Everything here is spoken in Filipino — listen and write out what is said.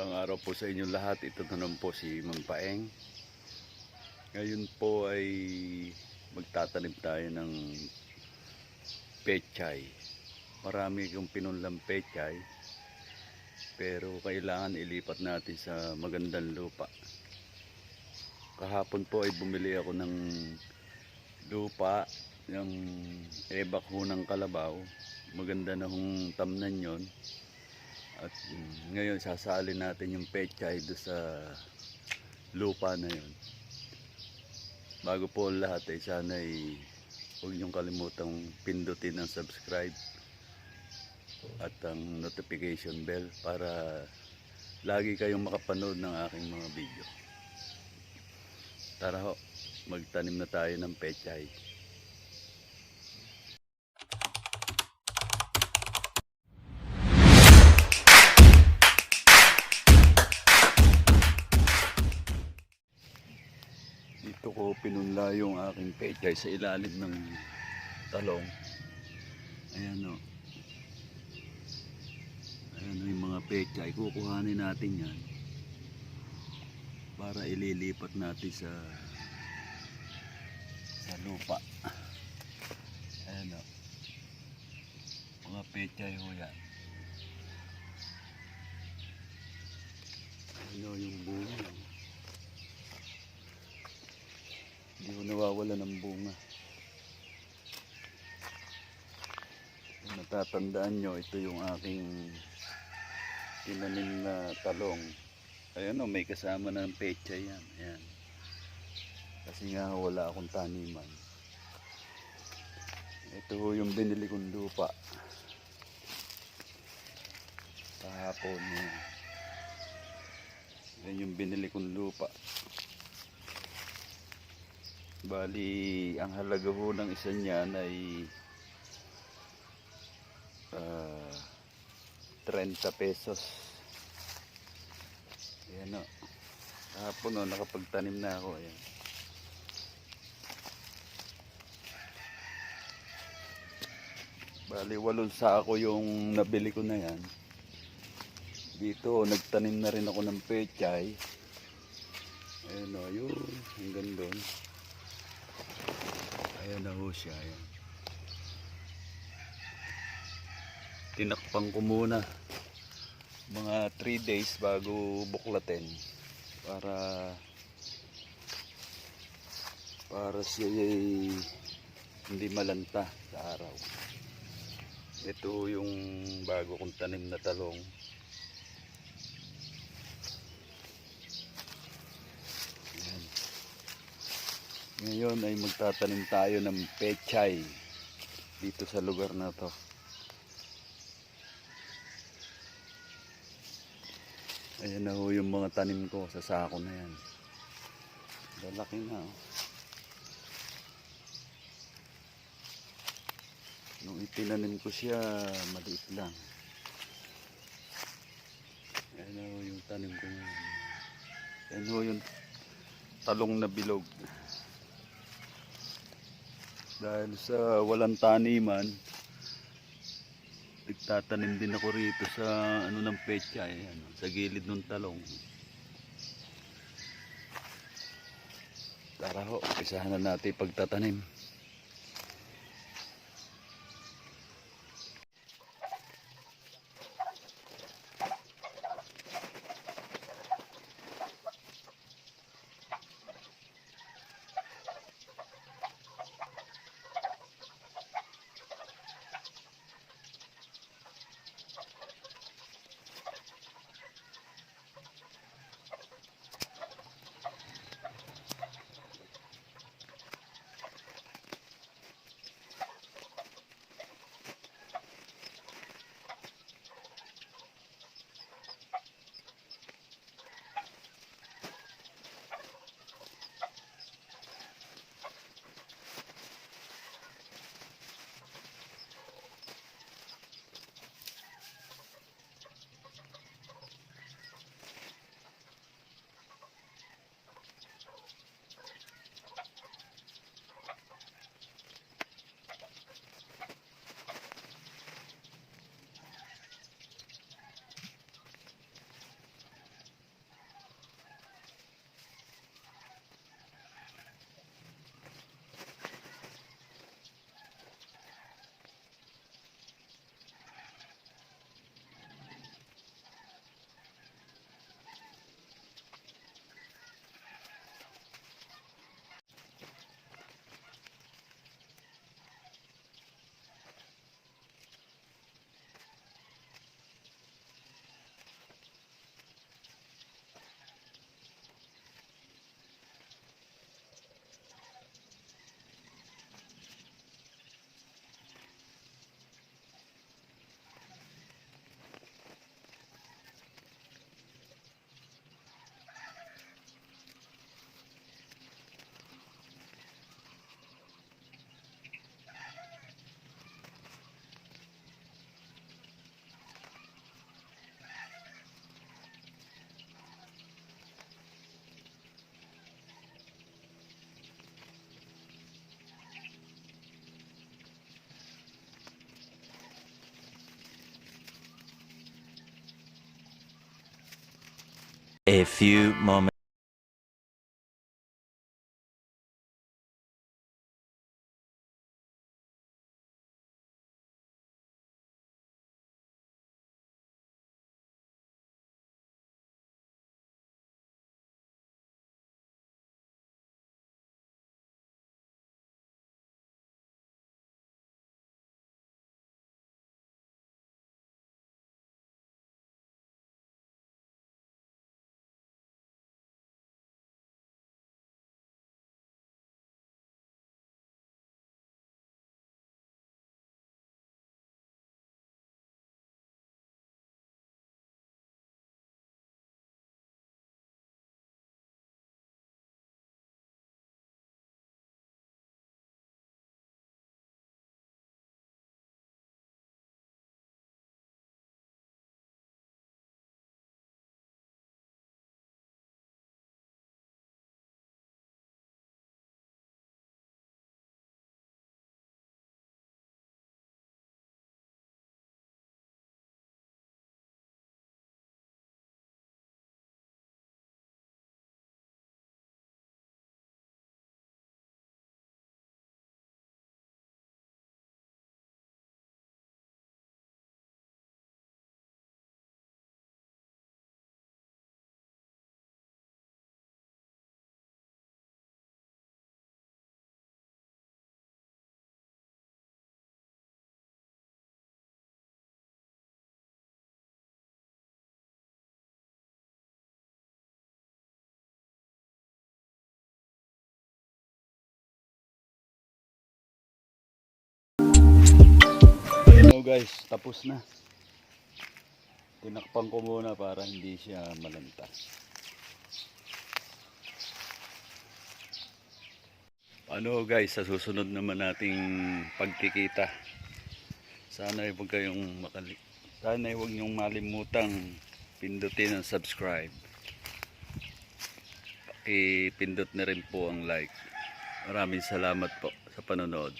Magandang araw po sa inyo lahat. Ito naman po si Mang Paeng. Ngayon po ay magtatanim tayo ng pechay. Marami kong pinunlang pechay. Pero kailangan ilipat natin sa magandang lupa. Kahapon po ay bumili ako ng lupa ng ebak ho ng kalabaw. Maganda na hong tamnan yon. At ngayon sasalin natin yung pechay do sa lupa na yun. Bago po lahat ay sana ay huwag niyong kalimutang pindutin ang subscribe at ang notification bell para lagi kayong makapanood ng aking mga video. Tara ho, magtanim na tayo ng pechay. Pinunla yung aking pechay sa ilalim ng talong. Ayan o. Ayan o yung mga pechay. Kukuhanin natin yan. Para ililipat natin sa sa lupa. Ayan o. Mga pechay ho yan. Ayan o yung bunga. o. Hindi ko nawawala ng bunga. Kung natatandaan nyo, ito yung aking tinanim na talong. Ayan o, may kasama ng pecha yan. Ayan. Kasi nga wala akong taniman. Ito yung binili kong lupa. Kahapon. Yan. Yan yung binili kong lupa. Bali, ang halaga ho ng isa niyan ay ah, 30 pesos. Ayan o. Kahapon o, nakapagtanim na ako. Ayan. Bali, walong sako yung nabili ko na yan. Dito, nagtanim na rin ako ng pechay. Ayan o, yun. Hanggang doon. Ayan na ho siya. Ayan. Tinakpan ko muna mga 3 days bago buklatin para para siya ay hindi malanta sa araw. Ito yung bago kong tanim na talong. Ayan. Ngayon ay magtatanim tayo ng pechay dito sa lugar na to. Ayan na ho yung mga tanim ko sa sako na yan. Lalaki na oh. Nung itinanim ko siya, maliit lang. Ayan na ho yung tanim ko ngayon. Ayan ho yung talong na bilog. Dahil sa walang taniman, nagtatanim din ako rito sa ano ng pecha, ayan, sa gilid ng talong. Tara ho, umpisahan na natin pagtatanim. A few moments. Guys, tapos na. Tinakpan ko muna para hindi siya malanta. Ano guys, sa susunod naman nating pagkikita. Sana huwag kayong makali Sana huwag niyong malimutang pindutin ang subscribe. Pakipindot na rin po ang like. Maraming salamat po sa panonood.